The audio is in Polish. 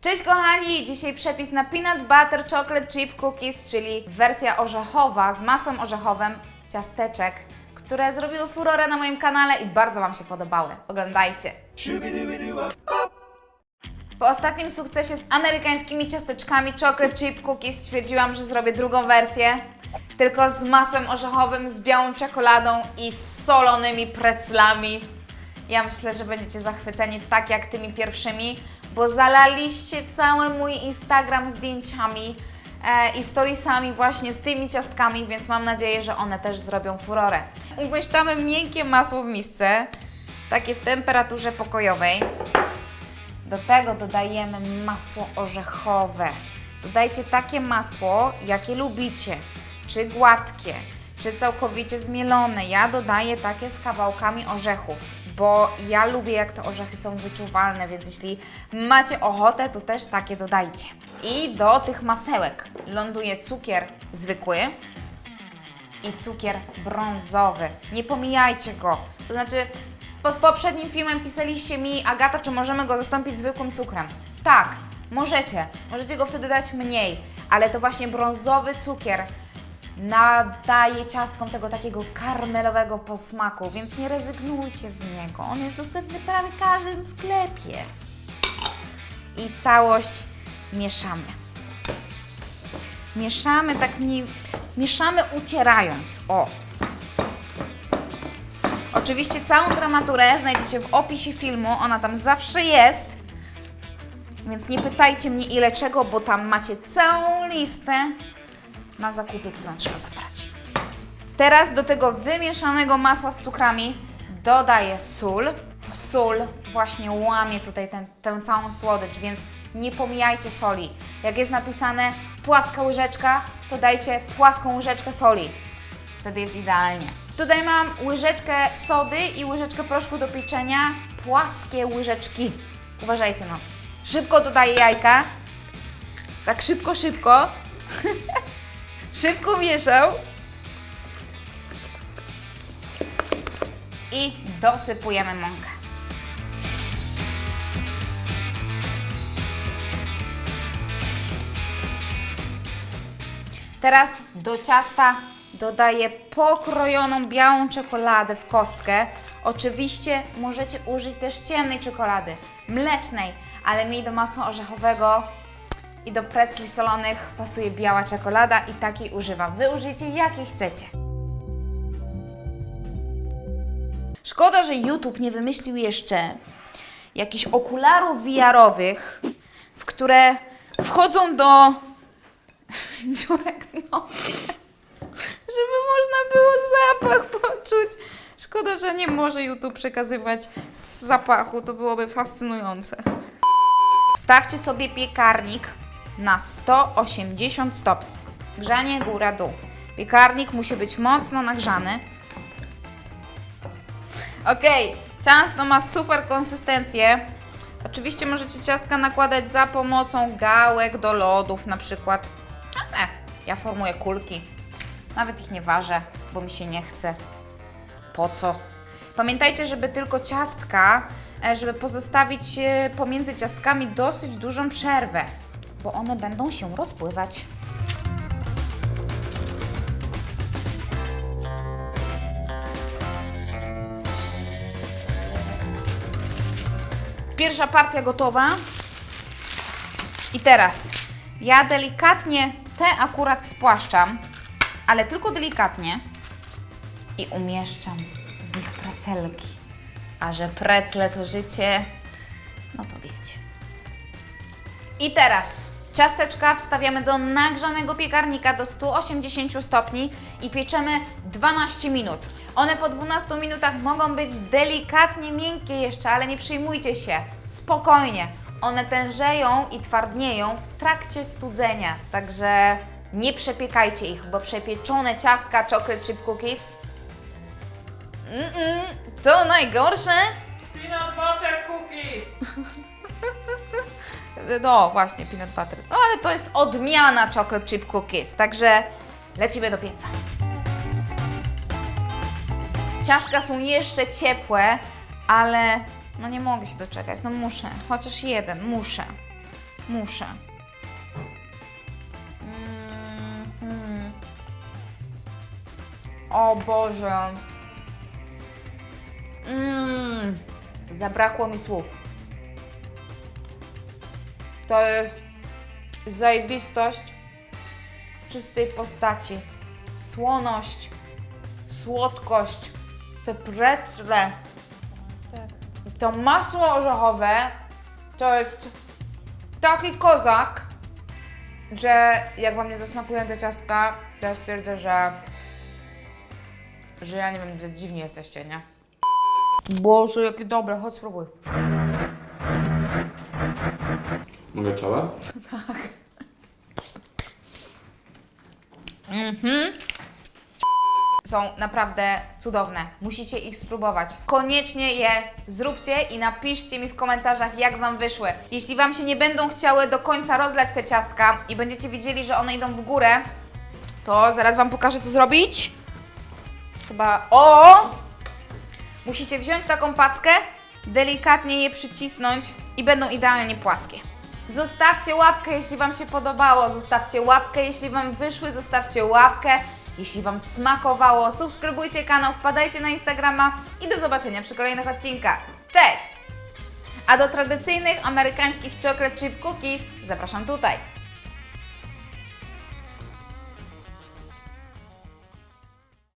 Cześć kochani! Dzisiaj przepis na peanut butter chocolate chip cookies, czyli wersja orzechowa z masłem orzechowym ciasteczek, które zrobiły furorę na moim kanale i bardzo Wam się podobały. Oglądajcie! Po ostatnim sukcesie z amerykańskimi ciasteczkami chocolate chip cookies stwierdziłam, że zrobię drugą wersję, tylko z masłem orzechowym, z białą czekoladą i z solonymi preclami. Ja myślę, że będziecie zachwyceni tak jak tymi pierwszymi, bo zalaliście cały mój Instagram zdjęciami e, i storiesami właśnie z tymi ciastkami, więc mam nadzieję, że one też zrobią furorę. Umieszczamy miękkie masło w misce, takie w temperaturze pokojowej. Do tego dodajemy masło orzechowe. Dodajcie takie masło, jakie lubicie, czy gładkie, czy całkowicie zmielone. Ja dodaję takie z kawałkami orzechów, bo ja lubię, jak te orzechy są wyczuwalne, więc jeśli macie ochotę, to też takie dodajcie. I do tych masełek ląduje cukier zwykły, i cukier brązowy. Nie pomijajcie go. To znaczy, pod poprzednim filmem pisaliście mi, Agata, czy możemy go zastąpić zwykłym cukrem? Tak, możecie. Możecie go wtedy dać mniej, ale to właśnie brązowy cukier nadaje ciastkom tego takiego karmelowego posmaku, więc nie rezygnujcie z niego. On jest dostępny prawie w każdym sklepie. I całość mieszamy. Mieszamy tak mniej, mieszamy ucierając. O. Oczywiście całą gramaturę znajdziecie w opisie filmu, ona tam zawsze jest. Więc nie pytajcie mnie ile czego, bo tam macie całą listę na zakupy, którą trzeba zabrać. Teraz do tego wymieszanego masła z cukrami dodaję sól. To sól właśnie łamie tutaj ten, tę całą słodycz, więc nie pomijajcie soli. Jak jest napisane płaska łyżeczka, to dajcie płaską łyżeczkę soli. Wtedy jest idealnie. Tutaj mam łyżeczkę sody i łyżeczkę proszku do pieczenia. Płaskie łyżeczki. Uważajcie na to. Szybko dodaję jajka. Tak szybko, szybko. szybko mieszał. I dosypujemy mąkę. Teraz do ciasta dodaję pokrojoną białą czekoladę w kostkę. Oczywiście możecie użyć też ciemnej czekolady, mlecznej, ale mi do masła orzechowego i do precli solonych pasuje biała czekolada i takiej używam. Wy użyjcie jakiej chcecie. Szkoda, że YouTube nie wymyślił jeszcze jakichś okularów VR-owych, w które wchodzą do dziurek żeby można było zapach poczuć. Szkoda, że nie może YouTube przekazywać z zapachu, to byłoby fascynujące. Wstawcie sobie piekarnik na 180 stopni. Grzanie góra-dół. Piekarnik musi być mocno nagrzany. Okej, ciasto ma super konsystencję. Oczywiście możecie ciastka nakładać za pomocą gałek do lodów na przykład. Ale ja formuję kulki. Nawet ich nie ważę, bo mi się nie chce. Po co? Pamiętajcie, żeby tylko ciastka, e, żeby pozostawić e, pomiędzy ciastkami dosyć dużą przerwę, bo one będą się rozpływać. Pierwsza partia gotowa. I teraz ja delikatnie te akurat spłaszczam, ale tylko delikatnie i umieszczam w nich precelki. A że precle to życie, no to wiecie. I teraz ciasteczka wstawiamy do nagrzanego piekarnika do 180 stopni i pieczemy 12 minut. One po 12 minutach mogą być delikatnie miękkie jeszcze, ale nie przejmujcie się. Spokojnie. One tężeją i twardnieją w trakcie studzenia, także nie przepiekajcie ich, bo przepieczone ciastka chocolate chip cookies Mm-mm, to najgorsze. Peanut butter cookies! No właśnie, peanut butter. No ale to jest odmiana chocolate chip cookies, także lecimy do pieca. Ciastka są jeszcze ciepłe, ale no nie mogę się doczekać, no muszę, chociaż jeden, muszę. Muszę. Mhm. O Boże. Mm. Zabrakło mi słów. To jest zajebistość w czystej postaci. Słoność, słodkość, te precle, to masło orzechowe to jest taki kozak, że jak Wam nie zasmakują te ciastka, to ja stwierdzę, że że ja nie wiem, że dziwni jesteście, nie? Boże, jakie dobre, chodź spróbuj. Mogę czoła? są naprawdę cudowne. Musicie ich spróbować. Koniecznie je zróbcie i napiszcie mi w komentarzach, jak Wam wyszły. Jeśli Wam się nie będą chciały do końca rozlać te ciastka i będziecie widzieli, że one idą w górę, to zaraz Wam pokażę, co zrobić. Chyba... O! Musicie wziąć taką packę, delikatnie je przycisnąć i będą idealnie płaskie. Zostawcie łapkę, jeśli Wam się podobało. Zostawcie łapkę, jeśli Wam wyszły. Zostawcie łapkę, jeśli Wam smakowało. Subskrybujcie kanał, wpadajcie na Instagrama i do zobaczenia przy kolejnych odcinkach. Cześć! A do tradycyjnych amerykańskich chocolate chip cookies zapraszam tutaj.